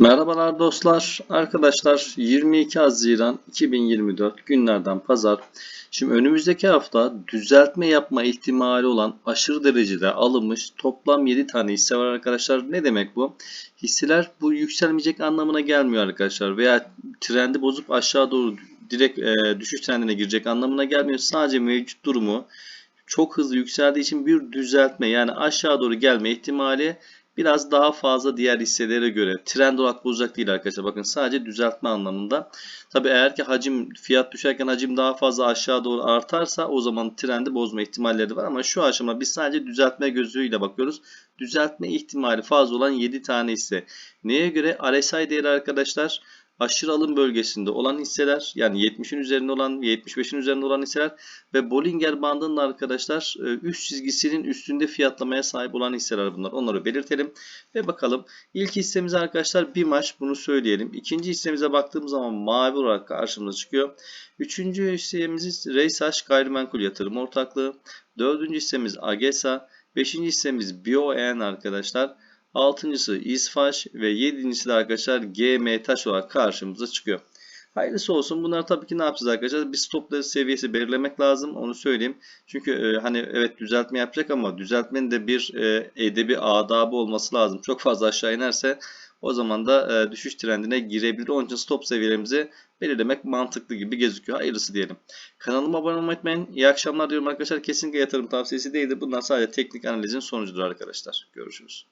Merhabalar dostlar. Arkadaşlar 22 Haziran 2024 günlerden pazar. Şimdi önümüzdeki hafta düzeltme yapma ihtimali olan aşırı derecede alınmış toplam 7 tane hisse var arkadaşlar. Ne demek bu? Hisseler bu yükselmeyecek anlamına gelmiyor arkadaşlar. Veya trendi bozup aşağı doğru direkt e, düşüş trendine girecek anlamına gelmiyor. Sadece mevcut durumu çok hızlı yükseldiği için bir düzeltme yani aşağı doğru gelme ihtimali biraz daha fazla diğer hisselere göre trend olarak bozacak değil arkadaşlar. Bakın sadece düzeltme anlamında. Tabi eğer ki hacim fiyat düşerken hacim daha fazla aşağı doğru artarsa o zaman trendi bozma ihtimalleri var ama şu aşama biz sadece düzeltme gözüyle bakıyoruz. Düzeltme ihtimali fazla olan 7 tane hisse. Neye göre? RSI değeri arkadaşlar aşırı alım bölgesinde olan hisseler yani 70'in üzerinde olan 75'in üzerinde olan hisseler ve Bollinger bandının arkadaşlar e, üst çizgisinin üstünde fiyatlamaya sahip olan hisseler bunlar. Onları belirtelim ve bakalım. İlk hissemiz arkadaşlar BİMAŞ bunu söyleyelim. İkinci hissemize baktığımız zaman mavi olarak karşımıza çıkıyor. Üçüncü hissemiz Reysaş Gayrimenkul Yatırım Ortaklığı. Dördüncü hissemiz AGESA. Beşinci hissemiz BioEN arkadaşlar. Altıncısı İsfaş ve yedincisi de arkadaşlar GM taş olarak karşımıza çıkıyor. Hayırlısı olsun. Bunlar tabii ki ne yapacağız arkadaşlar? Bir stop seviyesi belirlemek lazım. Onu söyleyeyim. Çünkü e, hani evet düzeltme yapacak ama düzeltmenin de bir e, edebi adabı olması lazım. Çok fazla aşağı inerse o zaman da e, düşüş trendine girebilir. Onun için stop seviyelerimizi belirlemek mantıklı gibi gözüküyor. Hayırlısı diyelim. Kanalıma abone olmayı unutmayın. İyi akşamlar diyorum arkadaşlar. Kesinlikle yatırım tavsiyesi değildir. Bunlar sadece teknik analizin sonucudur arkadaşlar. Görüşürüz.